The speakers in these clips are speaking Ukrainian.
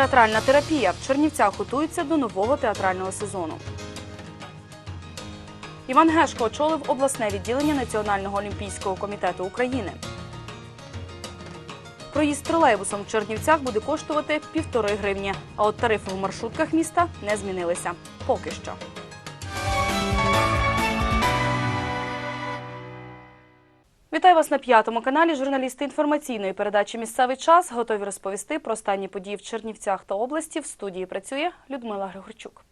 Театральна терапія в Чернівцях готується до нового театрального сезону. Іван Гешко очолив обласне відділення Національного олімпійського комітету України. Проїзд тролейбусом в Чернівцях буде коштувати півтори гривні, а от тарифи в маршрутках міста не змінилися. Поки що. Вітаю вас на п'ятому каналі. Журналісти інформаційної передачі Місцевий час готові розповісти про останні події в Чернівцях та області. В студії працює Людмила Григорчук.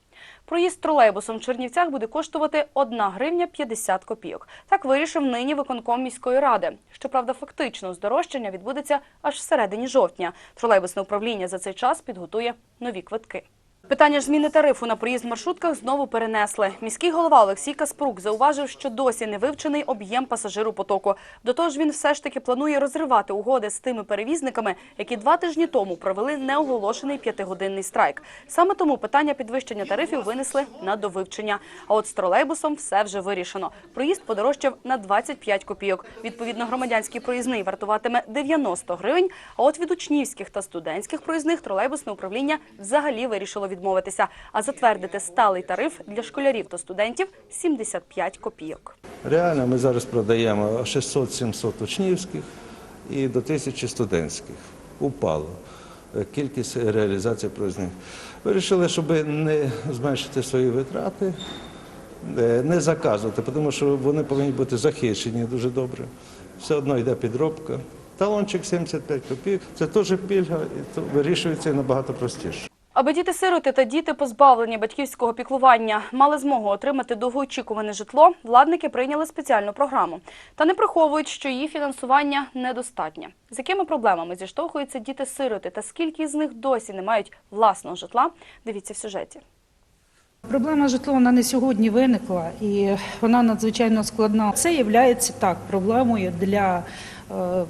Проїзд тролейбусом в Чернівцях буде коштувати 1 гривня 50 копійок. Так вирішив нині виконком міської ради. Щоправда, фактично здорожчання відбудеться аж всередині жовтня. Тролейбусне управління за цей час підготує нові квитки. Питання зміни тарифу на проїзд в маршрутках знову перенесли. Міський голова Олексій Каспрук зауважив, що досі не вивчений об'єм пасажиропотоку. До того ж, він все ж таки планує розривати угоди з тими перевізниками, які два тижні тому провели неоголошений п'ятигодинний страйк. Саме тому питання підвищення тарифів винесли на довивчення. А от з тролейбусом все вже вирішено. Проїзд подорожчав на 25 копійок. Відповідно, громадянський проїзний вартуватиме 90 гривень. А от від учнівських та студентських проїзних тролейбусне управління взагалі вирішило відмовитися, а затвердити сталий тариф для школярів та студентів 75 копійок. Реально ми зараз продаємо 600-700 учнівських і до 1000 студентських. Упало е, кількість реалізації проїзних. Вирішили, щоб не зменшити свої витрати, е, не заказувати, тому що вони повинні бути захищені дуже добре. Все одно йде підробка. Талончик 75 копійок це теж пільга, і то вирішується набагато простіше. Аби діти-сироти та діти, позбавлені батьківського піклування, мали змогу отримати довгоочікуване житло, владники прийняли спеціальну програму. Та не приховують, що її фінансування недостатнє. З якими проблемами зіштовхуються діти-сироти та скільки з них досі не мають власного житла, дивіться в сюжеті. Проблема житла вона не сьогодні виникла і вона надзвичайно складна. Це є так проблемою для е,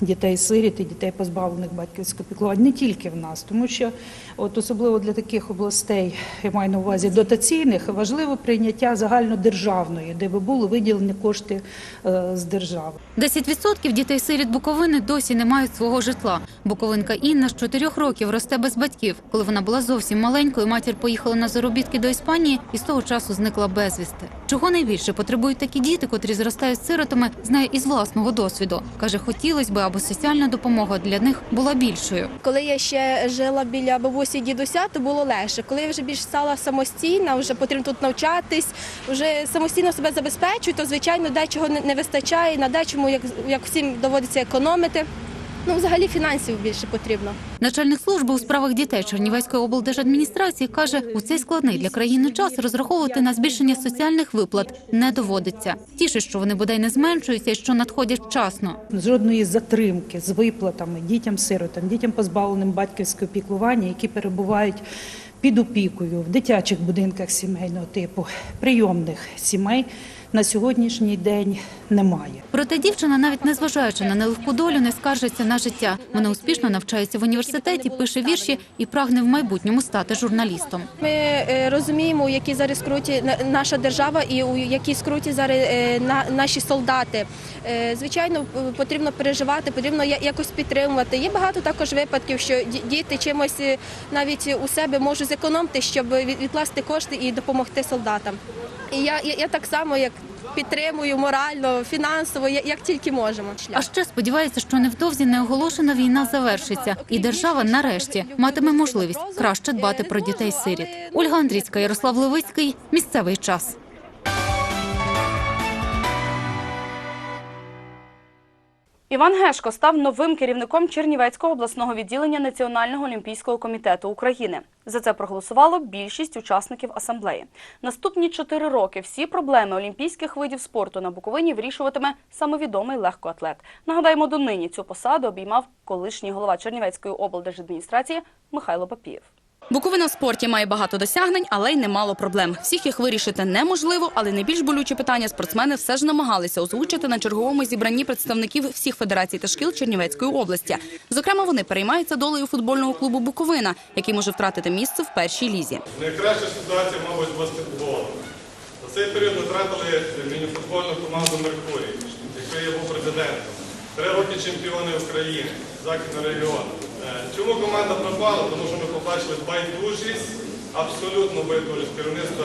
дітей-сиріт і дітей, позбавлених батьківського піклування, не тільки в нас, тому що от особливо для таких областей, я маю на увазі дотаційних, важливо прийняття загальнодержавної, де би були виділені кошти е, з держави. 10% дітей-сиріт Буковини досі не мають свого житла. Буковинка Інна з 4 років росте без батьків. Коли вона була зовсім маленькою, матір поїхала на заробітки до Іспанії і з того часу зникла безвісти. Чого найбільше потребують такі діти, котрі зростають сиротами, знає із власного досвіду. Каже, хотілося б, аби соціальна допомога для них була більшою. Коли я ще жила біля бабусі дідуся, то було легше. Коли я вже більш стала самостійна, вже потрібно тут навчатись, вже самостійно себе забезпечую, то звичайно дечого не вистачає. На дечому, як, як всім доводиться економити. Ну, взагалі фінансів більше потрібно. Начальник служби у справах дітей Чернівецької облдержадміністрації каже, у цей складний для країни час розраховувати на збільшення соціальних виплат не доводиться. Тіше, що вони бодай не зменшуються і що надходять вчасно. жодної затримки з виплатами дітям-сиротам, дітям позбавленим батьківського піклування, які перебувають під опікою в дитячих будинках сімейного типу, прийомних сімей на сьогоднішній день немає. Проте дівчина, навіть незважаючи на нелегку долю, не скаржиться на життя. Вона успішно навчається в університеті, пише вірші і прагне в майбутньому стати журналістом. Ми е, розуміємо, у якій зараз скруті на- наша держава і у якій скруті зараз е, на- наші солдати. Е, Звичайно, потрібно переживати, потрібно я- якось підтримувати. Є багато також випадків, що діти чимось навіть у себе можуть зекономити, щоб відкласти кошти і допомогти солдатам. І я, я, я так само як підтримую морально, фінансово, як, як тільки можемо. А ще сподівається, що невдовзі неоголошена війна завершиться, і держава нарешті матиме можливість краще дбати про дітей-сиріт. Ольга Андрійська, Ярослав Левицький. Місцевий час. Іван Гешко став новим керівником Чернівецького обласного відділення Національного олімпійського комітету України. За це проголосувало більшість учасників асамблеї. Наступні чотири роки всі проблеми олімпійських видів спорту на Буковині вирішуватиме самовідомий легкоатлет. Нагадаємо, донині цю посаду обіймав колишній голова Чернівецької облдержадміністрації Михайло Папієв. Буковина в спорті має багато досягнень, але й немало проблем. Всіх їх вирішити неможливо, але найбільш болючі питання спортсмени все ж намагалися озвучити на черговому зібранні представників всіх федерацій та шкіл Чернівецької області. Зокрема, вони переймаються долею футбольного клубу Буковина, який може втратити місце в першій лізі. Найкраща ситуація, мабуть, з баскетболом. За цей період втратили мініфутбольну команду Меркурій, який я був президентом. Три роки чемпіони України, Західного регіону. Чому команда пропала? Тому що ми побачили байдужість, абсолютну байдужість керівництва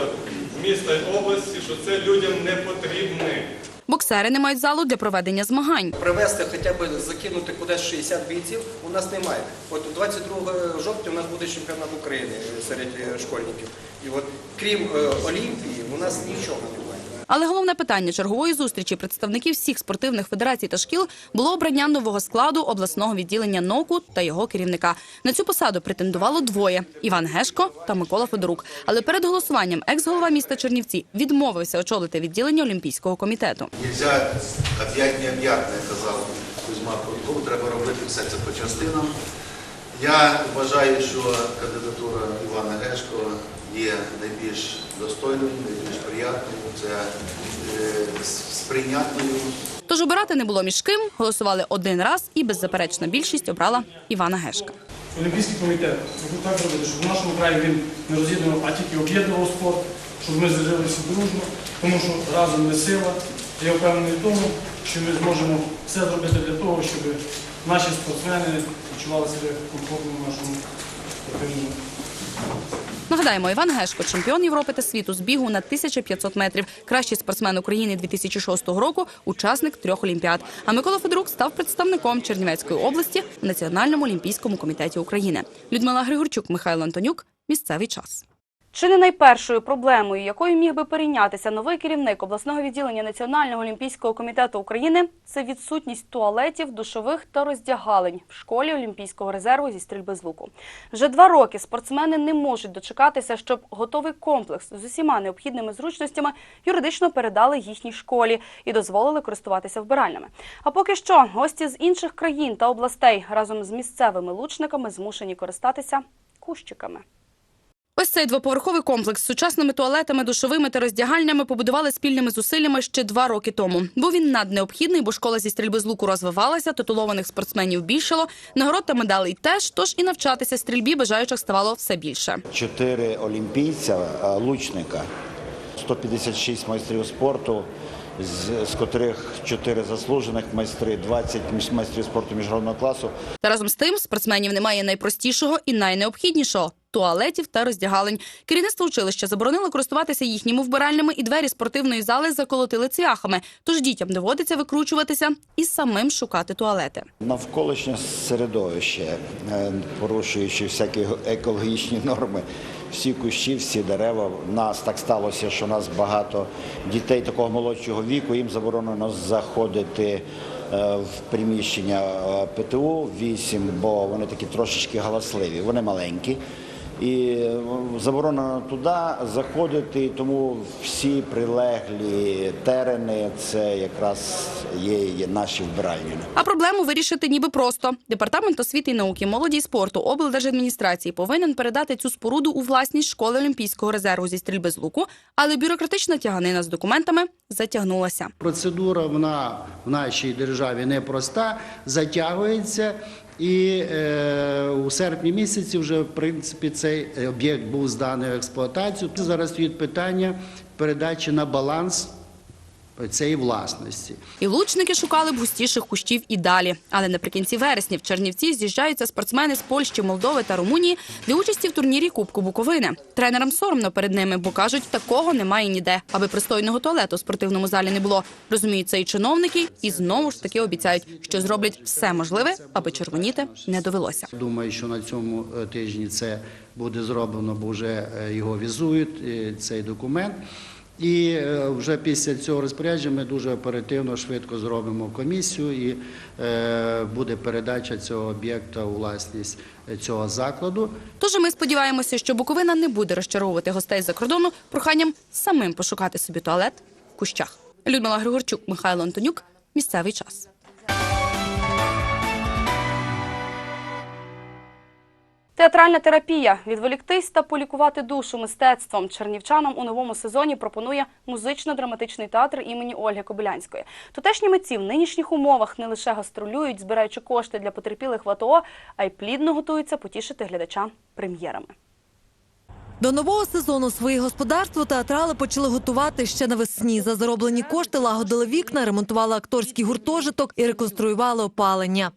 міста і області, що це людям не потрібне. Боксери не мають залу для проведення змагань. Привезти хоча б закинути кудись 60 бійців у нас немає. От 22 жовтня у нас буде чемпіонат України серед е, школьників. І от крім е, Олімпії, у нас нічого немає. Але головне питання чергової зустрічі представників всіх спортивних федерацій та шкіл було обрання нового складу обласного відділення НОКу та його керівника. На цю посаду претендувало двоє – Іван Гешко та Микола Федорук. Але перед голосуванням екс-голова міста Чернівці відмовився очолити відділення Олімпійського комітету. Нельзя об'ять необ'ятне, казав Кузьма Прутков, треба робити все це по частинам. Я вважаю, що кандидатура Івана Гешко є найбільш достойною, найбільш приятною, це е, сприйнятною. Тож обирати не було між ким, голосували один раз і беззаперечна більшість обрала Івана Гешка. Олімпійський комітет хотів так зробити, щоб в нашому краї він не роз'єднував, а тільки об'єднував спорт, щоб ми зажили дружно, тому що разом ми сила. Я впевнений в тому, що ми зможемо все зробити для того, щоб наші спортсмени відчували себе комфортно в нашому спортивному. Нагадаємо, Іван Гешко, чемпіон Європи та світу з бігу на 1500 метрів, кращий спортсмен України 2006 року, учасник трьох олімпіад. А Микола Федорук став представником Чернівецької області в Національному олімпійському комітеті України. Людмила Григорчук, Михайло Антонюк. Місцевий час. Чи не найпершою проблемою, якою міг би перейнятися новий керівник обласного відділення Національного олімпійського комітету України, це відсутність туалетів, душових та роздягалень в школі Олімпійського резерву зі стрільби з луку. Вже два роки спортсмени не можуть дочекатися, щоб готовий комплекс з усіма необхідними зручностями юридично передали їхній школі і дозволили користуватися вбиральнями. А поки що гості з інших країн та областей разом з місцевими лучниками змушені користатися кущиками. Ось цей двоповерховий комплекс з сучасними туалетами, душовими та роздягальнями побудували спільними зусиллями ще два роки тому. Був він наднеобхідний, бо школа зі стрільби з луку розвивалася, титулованих спортсменів більшало, нагород та медалей теж, тож і навчатися стрільбі бажаючих ставало все більше. чотири олімпійця, лучника, 156 майстрів спорту, з, з котрих 4 заслужених майстри, 20 між- майстрів спорту міжнародного класу. Та разом з тим спортсменів немає найпростішого і найнеобхіднішого туалетів та роздягалень. Керівництво училища заборонило користуватися їхніми вбиральнями і двері спортивної зали заколотили цвяхами. Тож дітям доводиться викручуватися і самим шукати туалети. Навколишнє середовище, е, порушуючи всякі екологічні норми, всі кущі, всі дерева. У нас так сталося, що у нас багато дітей такого молодшого віку, їм заборонено заходити е, в приміщення е, ПТУ 8, бо вони такі трошечки галасливі, вони маленькі. І заборонено туди заходити, тому всі прилеглі терени це якраз є, є наші вбиральні. А проблему вирішити ніби просто. Департамент освіти і науки, молоді і спорту облдержадміністрації повинен передати цю споруду у власність школи Олімпійського резерву зі стрільби з луку, але бюрократична тяганина з документами затягнулася. Процедура вона в нашій державі непроста, затягується. І е, у серпні місяці вже в принципі цей об'єкт був зданий в експлуатацію. Зараз стоїть питання передачі на баланс цієї власності. І лучники шукали б густіших кущів і далі. Але наприкінці вересня в Чернівці з'їжджаються спортсмени з Польщі, Молдови та Румунії для участі в турнірі Кубку Буковини. Тренерам соромно перед ними, бо кажуть, такого немає ніде, аби пристойного туалету у спортивному залі не було. Розуміють це і чиновники, і знову ж таки обіцяють, що зроблять все можливе, аби червоніти не довелося. Думаю, що на цьому е, тижні це буде зроблено, бо вже е, його візують, е, цей документ. І е, вже після цього розпорядження ми дуже оперативно, швидко зробимо комісію і е, буде передача цього об'єкта у власність е, цього закладу. Тож ми сподіваємося, що Буковина не буде розчаровувати гостей за кордону проханням самим пошукати собі туалет в кущах. Людмила Григорчук, Михайло Антонюк. Місцевий час. Театральна терапія відволіктись та полікувати душу мистецтвом чернівчанам у новому сезоні пропонує музично-драматичний театр імені Ольги Кобилянської. Тутешні митці в нинішніх умовах не лише гастролюють, збираючи кошти для потерпілих в АТО, а й плідно готуються потішити глядача прем'єрами. До нового сезону свої господарство театрали почали готувати ще навесні. За зароблені кошти лагодили вікна, ремонтували акторський гуртожиток і реконструювали опалення.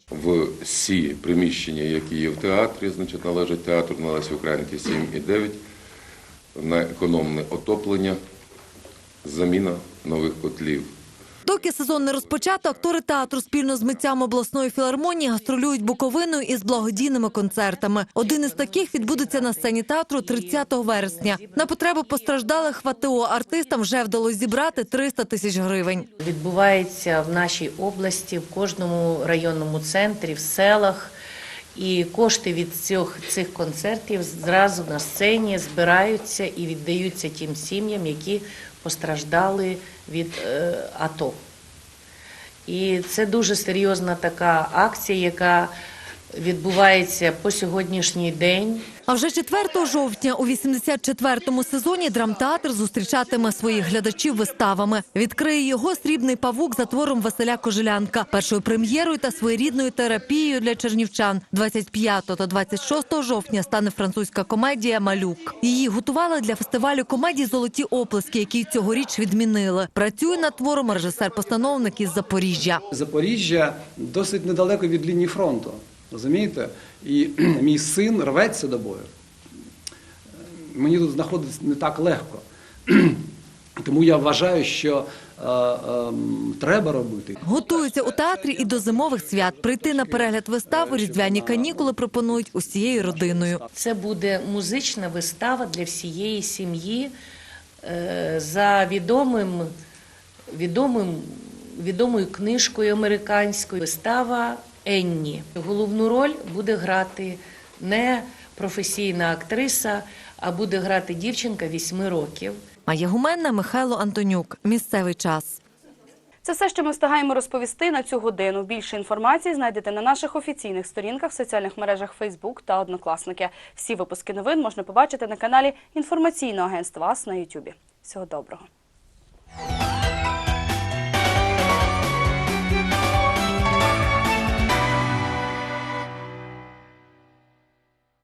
Всі приміщення, які є в театрі, значить, належать театру Лесі Українки 7 і 9, на економне отоплення, заміна нових котлів. Доки сезон не розпочато, актори театру спільно з митцями обласної філармонії гастролюють Буковиною із благодійними концертами. Один із таких відбудеться на сцені театру 30 вересня. На потреби постраждалих ВТО артистам вже вдалося зібрати 300 тисяч гривень. відбувається в нашій області, в кожному районному центрі, в селах. І кошти від цих, цих концертів зразу на сцені збираються і віддаються тим сім'ям, які постраждали від е, АТО. І це дуже серйозна така акція, яка відбувається по сьогоднішній день. А вже 4 жовтня у 84-му сезоні драмтеатр зустрічатиме своїх глядачів виставами. Відкриє його срібний павук за твором Василя Кожелянка, першою прем'єрою та своєрідною терапією для чернівчан. 25 та 26 жовтня стане французька комедія Малюк. Її готували для фестивалю комедії Золоті оплески, який цьогоріч відмінили. Працює над твором режисер-постановник із Запоріжжя. Запоріжжя досить недалеко від лінії фронту. Розумієте? І мій син рветься до бою. Мені тут знаходитися не так легко. Тому я вважаю, що е, е, треба робити. Готуються у театрі і до зимових свят. Прийти на перегляд вистав у різдвяні канікули пропонують усією родиною. Це буде музична вистава для всієї сім'ї е, за відомим, відомим, відомою книжкою американською. Вистава Енні. Головну роль буде грати не професійна актриса, а буде грати дівчинка 8 років. Майя Гуменна, Михайло Антонюк. Місцевий час. Це все, що ми встигаємо розповісти на цю годину. Більше інформації знайдете на наших офіційних сторінках в соціальних мережах Facebook та Однокласники. Всі випуски новин можна побачити на каналі інформаційного агентства АС на Ютубі. Всього доброго.